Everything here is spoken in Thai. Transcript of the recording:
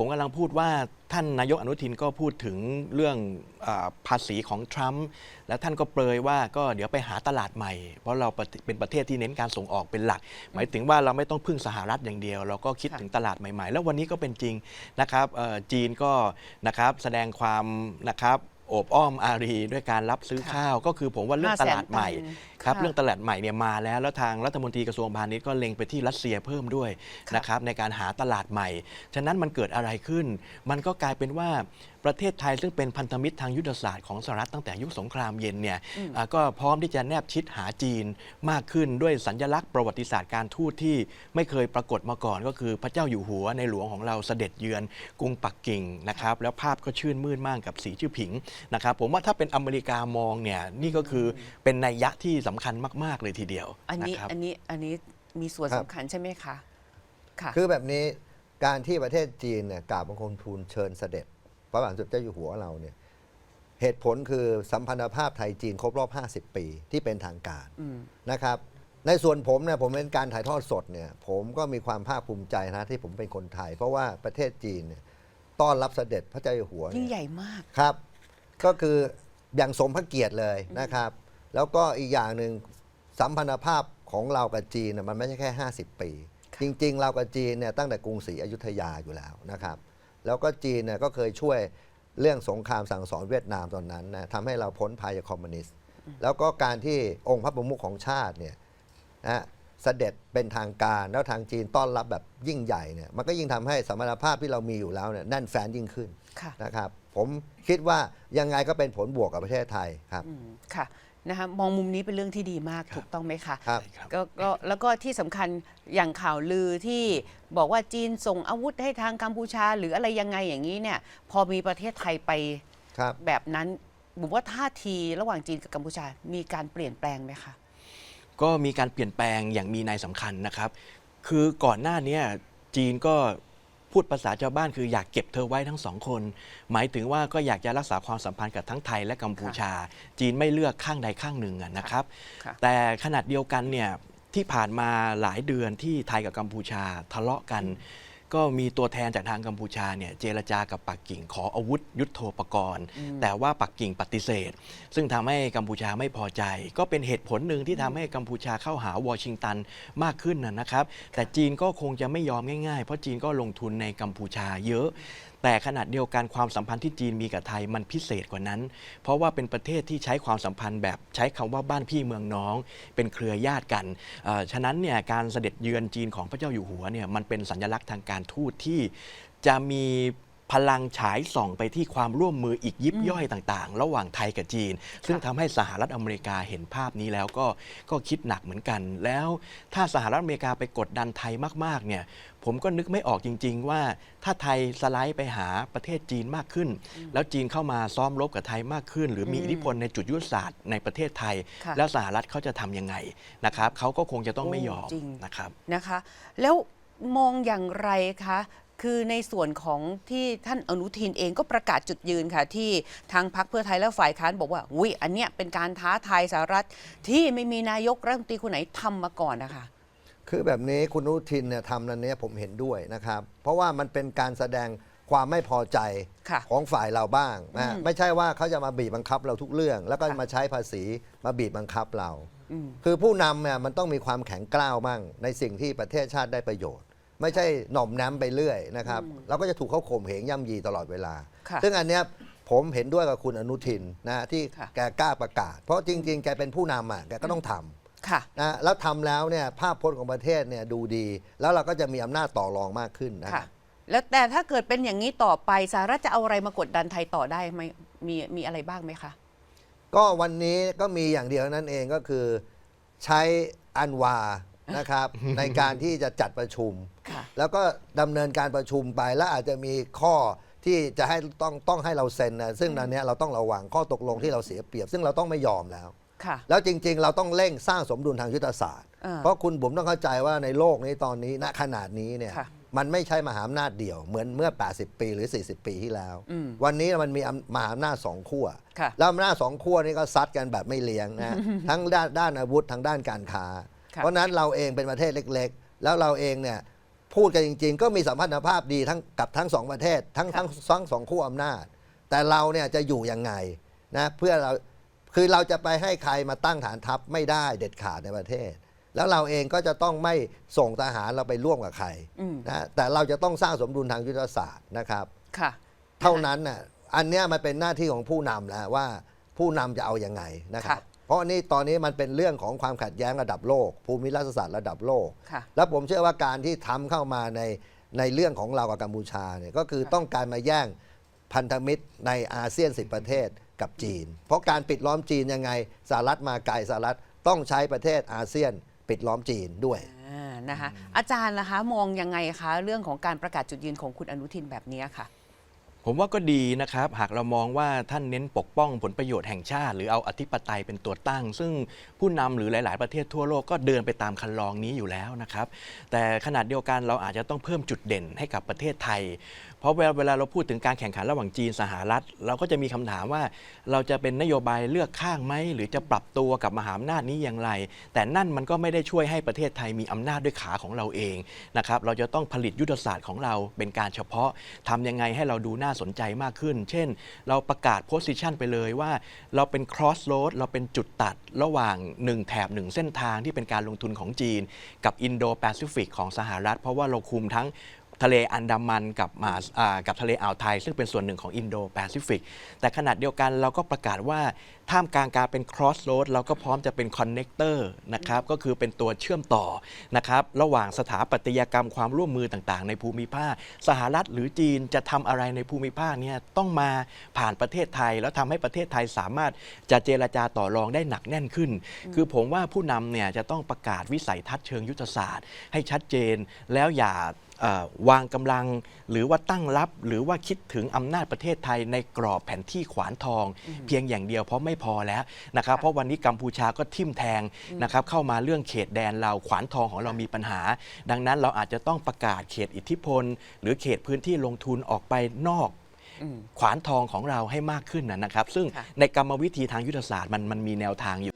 ผมกำลังพูดว่าท่านนายกอนุทินก็พูดถึงเรื่องอภาษีของทรัมป์แล้วท่านก็เปรยว่าก็เดี๋ยวไปหาตลาดใหม่ เพราะเราเป็นประเทศที่เน้นการส่งออกเป็นหลัก หมายถึงว่าเราไม่ต้องพึ่งสหรัฐอย่างเดียว เราก็คิดถึงตลาดใหม่ ๆ แล้ววันนี้ก็เป็นจริงนะครับจีนก็นะครับแสดงความนะครับโอบอ้อมอารีด้วยการรับซื้อข้าว ก็คือผมว่าเรื่องตลาดใหม่ครับค่ะเรื่องตลาดใหม่เนี่ยมาแล้วแล้วทางรัฐมนตรีกระทรวงพาณิชย์ก็เล็งไปที่รัสเซียเพิ่มด้วยค่ะนะครับในการหาตลาดใหม่ ฉะนั้นมันเกิดอะไรขึ้น มันก็กลายเป็นว่าประเทศไทยซึ่งเป็นพันธมิตรทางยุทธศาสตร์ของสหรัฐตั้งแต่ยุคสงครามเย็นเนี่ยอ่าก็พร้อมที่จะแนบชิดหาจีนมากขึ้นด้วยสัญลักษณ์ประวัติศาสตร์การทูตที่ไม่เคยปรากฏมาก่อน ก็คือพระเจ้าอยู่หัวในหลวงของเราเสด็จเยือนกรุงปักกิ่งนะครับแล้วภาพก็ชื่นมื่นมากกับสีชื่อผิงนะครับผมว่าถ้าเป็นอเมริกามองเนี่ยนี่ก็คือเป็นนัยยะที่สำคัญมาก ๆ เลยทีเดียวอันนี้ะครับ อันนี้อันนี้มีส่วนครับ สำคัญใช่ไหมคะค่ะ คือแบบนี้การที่ประเทศจีนเนี่ยกราบบังคมทูลเชิญเสด็จ พระบาทสมเด็จเจ้าอยู่หัวเราเนี่ยเหตุผลคือสัมพันธภาพไทยจีนครบรอบ 50 ปีที่เป็นทางการ อืม นะครับ ในส่วนผมเนี่ยผมเป็นการถ่ายทอดสดเนี่ยผมก็มีความภาคภูมิใจนะที่ผมเป็นคนไทย เพราะว่าประเทศจีนเนี่ยต้อนรับเสด็จพระเจ้าอยู่หัวยิ่งเนี่ยใหญ่มาก ครับ ก็คืออย่างสมพระเกียรติเลยนะครับ แล้วก็อีกอย่างหนึ่งสัมพันธภาพของเรากับจีนน่ะมันไม่ใช่แค่ 50 ปีค่ะจริงๆ เรากับจีนเนี่ยตั้งแต่กรุงศรีอยุธยาอยู่แล้วนะครับ แล้วก็จีนเนี่ยก็เคยช่วยเรื่องสงครามสั่งสอนเวียดนามตอนนั้นนะทำให้เราพ้นภัยจากคอมมิวนิสต์ แล้วก็การที่องค์พระประมุขของชาติเนี่ยนะเสด็จเป็นทางการแล้วทางจีนต้อนรับแบบยิ่งใหญ่เนี่ยมันก็ยิ่งทำให้สมรรถภาพที่เรามีอยู่แล้วเนี่ยแน่นแฟนยิ่งขึ้นค่ะ นะครับ ผมคิดว่ายังไงก็เป็นผลบวกกับประเทศไทยครับ อืมค่ะ นะคะมองมุมนี้เป็นเรื่องที่ดีมากครับถูกต้องไหมคะครับใช่ครับก็ก็แล้วก็ที่สำคัญอย่างข่าวลือที่บอกว่าจีนส่งอาวุธให้ทางกัมพูชา หรืออะไรยังไงอย่างนี้เนี่ยพอมีประเทศไทยไปครับ แบบนั้นผมว่าท่าทีระหว่างจีนกับกัมพูชามีการเปลี่ยนแปลงไหมคะ ก็มีการเปลี่ยนแปลงอย่างมีนัยสำคัญนะครับ คือก่อนหน้าเนี้จีนก็ พูดภาษาชาวบ้านคืออยากเก็บเธอไว้ทั้งสองคน หมายถึงว่าก็อยากจะรักษาความสัมพันธ์กับทั้งไทยและกัมพูชา จีนไม่เลือกข้างใดข้างหนึ่งอะนะครับค่ะแต่ขนาดเดียวกันเนี่ยที่ผ่านมาหลายเดือนที่ไทยกับกัมพูชาทะเลาะกัน ก็มีตัวแทนจากทางกัมพูชาเนี่ยเจรจากับปักกิ่งขออาวุธยุโทโธปกรณ์ แต่ว่าปักกิ่งปฏิเสธ ซึ่งทำให้กัมพูชาไม่พอใจ ก็เป็นเหตุผลหนึ่งที่ทำให้กัมพูชาเข้าหาวอชิงตันมากขึ้นนะนะครับ แต่จีนก็คงจะไม่ยอมง่ายๆ เพราะจีนก็ลงทุนในกัมพูชาเยอะแต่ขนาดเดียวกันความสัมพันธ์ที่จีนมีกับไทยมันพิเศษกว่านั้น เพราะว่าเป็นประเทศที่ใช้ความสัมพันธ์แบบใช้คำว่าบ้านพี่เมืองน้อง เป็นเครือญาติกัน ฉะนั้นเนี่ยการเสด็จเยือนจีนของพระเจ้าอยู่หัวเนี่ยมันเป็นสัญลักษณ์ทางการทูตที่จะมี พลังฉายส่องไปที่ความร่วมมืออีกยิบย่อยต่างๆ ระหว่างไทยกับจีน ซึ่งทำให้สหรัฐอเมริกาเห็นภาพนี้แล้วก็ก็คิดหนักเหมือนกัน แล้วถ้าสหรัฐอเมริกาไปกดดันไทยมากๆเนี่ยผมก็นึกไม่ออกจริง ๆ ว่าถ้าไทยสไลด์ไปหาประเทศจีนมากขึ้น แล้วจีนเข้ามาซ้อมรบกับไทยมากขึ้น หรือมีอืมอิทธิพลในจุดยุทธศาสตร์ในประเทศไทยค่ะแล้วสหรัฐเขาจะทำยังไงนะครับเขาก็คงจะต้องไม่ยอมโอ้จริงนะครับนะคะ แล้วมองอย่างไรคะ คือในส่วนของที่ท่านอนุทินเองก็ประกาศจุดยืนค่ะ ที่ทางพรรคเพื่อไทยและฝ่ายค้านบอกว่าอุ้ยอันเนี้ยเป็นการท้าทายสหรัฐที่ไม่มีนายกรัฐมนตรีคนไหนทำมาก่อนนะคะคือแบบนี้คุณอนุทินเนี่ยทำนั้นเนี้ยผมเห็นด้วยนะครับ เพราะว่ามันเป็นการแสดงความไม่พอใจค่ะของฝ่ายเราบ้างนะอืมไม่ใช่ว่าเขาจะมาบีบบังคับเราทุกเรื่อง แล้วก็ค่ะมาใช้ภาษีมาบีบบังคับเราอืมคือผู้นำเนี่ยมันต้องมีความแข็งกร้าวมั่งในสิ่งที่ประเทศชาติได้ประโยชน์ ไม่ใช่หน่อมน้ำไปเรื่อยนะครับเราก็จะถูกเขาข่มเหงย่ำยีตลอดเวลา ค่ะซึ่งอันเนี้ยผมเห็นด้วยกับคุณอนุทินนะที่ค่ะ แกกล้าประกาศ เพราะจริง ๆ แกเป็นผู้นำอะแกก็ต้องทำ ค่ะ นะแล้วทำแล้วเนี่ยภาพพจน์ของประเทศเนี่ยดูดี แล้วเราก็จะมีอำนาจต่อรองมากขึ้นนะค่ะ แล้วแต่ถ้าเกิดเป็นอย่างนี้ต่อไปสหรัฐจะเอาอะไรมากดดันไทยต่อได้ไหมมีมีอะไรบ้างไหมคะ ก็วันนี้ก็มีอย่างเดียวนั่นเองก็คือ ใช้อันวานะครับ ในการที่จะจัดประชุม ค่ะ แล้วก็ดำเนินการประชุมไปแล้วอาจจะมีข้อที่จะให้ต้องต้องให้เราเซ็นนะซึ่งอันเนี้ยเราต้องระวังข้อตกลงที่เราเสียเปรียบ ซึ่งเราต้องไม่ยอมแล้ว ค่ะ แล้วจริง ๆ เราต้องเร่งสร้างสมดุลทางยุทธศาสตร์ อ่าเพราะคุณบุ๋มต้องเข้าใจว่าในโลกนี้ตอนนี้ณขนาดนี้เนี่ย ค่ะมันไม่ใช่มหาอำนาจเดี่ยวเหมือนเมื่อ 80 ปีหรือ 40 ปีที่แล้ว อืมวันนี้มันมีอำมหาอำนาจสองขั้วค่ะแล้วอำนาจสองขั้วนี้ก็ซัดกันแบบไม่เลี้ยงนะ ทั้งด้านด้านอาวุธทั้งด้านการค้า ค่ะ เพราะฉะนั้นเราเองเป็นประเทศเล็ก ๆ แล้วเราเองเนี่ย พูดกันจริง ๆ ก็มีสัมพันธภาพดีทั้งกับทั้งสองประเทศ ทั้งทั้งทั้งสองขั้วอำนาจ แต่เราเนี่ยจะอยู่ยังไงนะเพื่อเราคือเราจะไปให้ใครมาตั้งฐานทัพไม่ได้เด็ดขาดในประเทศ แล้วเราเองก็จะต้องไม่ส่งทหารเราไปร่วมกับใครอืมนะแต่เราจะต้องสร้างสมดุลทางยุทธศาสตร์นะครับค่ะ เท่านั้นน่ะอันเนี้ยมันเป็นหน้าที่ของผู้นำแล้วว่าผู้นำจะเอาอยัางไงนะครับค่ะ เพราะอันนี้ตอนนี้มันเป็นเรื่องของความขัดแย้งระดับโลก ภูมิรัฐศาสตร์ระดับโลก ค่ะ แล้วผมเชื่อว่าการที่ทำเข้ามาในในเรื่องของเรากับกัมพูชาเนี่ยก็คือค่ะต้องการมาแย่งพันธมิตรในอาเซียน 10 ประเทศกับจีน เพราะการปิดล้อมจีนยังไงสหรัฐมาไกลสหรัฐต้องใช้ประเทศอาเซียนปิดล้อมจีนด้วย อ่านะคะอาจารย์ล่ะคะมองยังไงคะ เรื่องของการประกาศจุดยืนของคุณอนุทินแบบนี้ค่ะ ผมว่าก็ดีนะครับ หากเรามองว่าท่านเน้นปกป้องผลประโยชน์แห่งชาติ หรือเอาอธิปไตยเป็นตัวตั้ง ซึ่งผู้นำหรือหลาย ๆ ประเทศทั่วโลกก็เดินไปตามคันลองนี้อยู่แล้วนะครับ แต่ขนาดเดียวกันเราอาจจะต้องเพิ่มจุดเด่นให้กับประเทศไทยเพราะเวลาเวลาเราพูดถึงการแข่งขันระหว่างจีนสหรัฐ เราก็จะมีคำถามว่า เราจะเป็นนโยบายเลือกข้างไหม หรือจะปรับตัวกับมหาอำนาจนี้อย่างไร แต่นั่นมันก็ไม่ได้ช่วยให้ประเทศไทยมีอำนาจด้วยขาของเราเองนะครับเราจะต้องผลิตยุทธศาสตร์ของเราเป็นการเฉพาะทำยังไงให้เราดูน่าสนใจมากขึ้น เช่น เราประกาศโพสิชันไปเลยว่า เราเป็น cross road เราเป็นจุดตัดระหว่าง 1 แถบ 1 เส้นทางที่เป็นการลงทุนของจีน กับอินโดแปซิฟิกของสหรัฐ เพราะว่าเราคุมทั้ง ทะเลอันดามันกับมาากับทะเลอ่าวไทย ซึ่งเป็นส่วนหนึ่งของอินโดแปซิฟิกแต่ขนาดเดียวกันเราก็ประกาศว่าท่ามกลางการเป็น cross road เราก็พร้อมจะเป็น connector นะครับก็คือเป็นตัวเชื่อมต่อนะครับระหว่างสถาปัตยกรรมความร่วมมือต่างๆ ในภูมิภาค สหรัฐหรือจีนจะทำอะไรในภูมิภาคเนี่ยต้องมาผ่านประเทศไทย แล้วทำให้ประเทศไทยสามารถจะเจรจาต่อรองได้หนักแน่นขึ้น คือผมว่าผู้นำเนี่ยจะต้องประกาศวิสัยทัศน์เชิงยุทธศาสตร์ ให้ชัดเจนแล้วอย่า วางกำลัง หรือว่าตั้งรับ หรือว่าคิดถึงอำนาจประเทศไทยในกรอบแผนที่ขวานทอง เพียงอย่างเดียวเพราะไม่พอแล้วนะครับ เพราะวันนี้กัมพูชาก็ทิ่มแทงนะครับเข้ามาเรื่องเขตแดนเราขวานทองของเรามีปัญหา ดังนั้นเราอาจจะต้องประกาศเขตอิทธิพล หรือเขตพื้นที่ลงทุนออกไปนอกอืมขวานทองของเราให้มากขึ้นนะนะครับ ซึ่งค่ะในกรรมวิธีทางยุทธศาสตร์มันมันมีแนวทางอยู่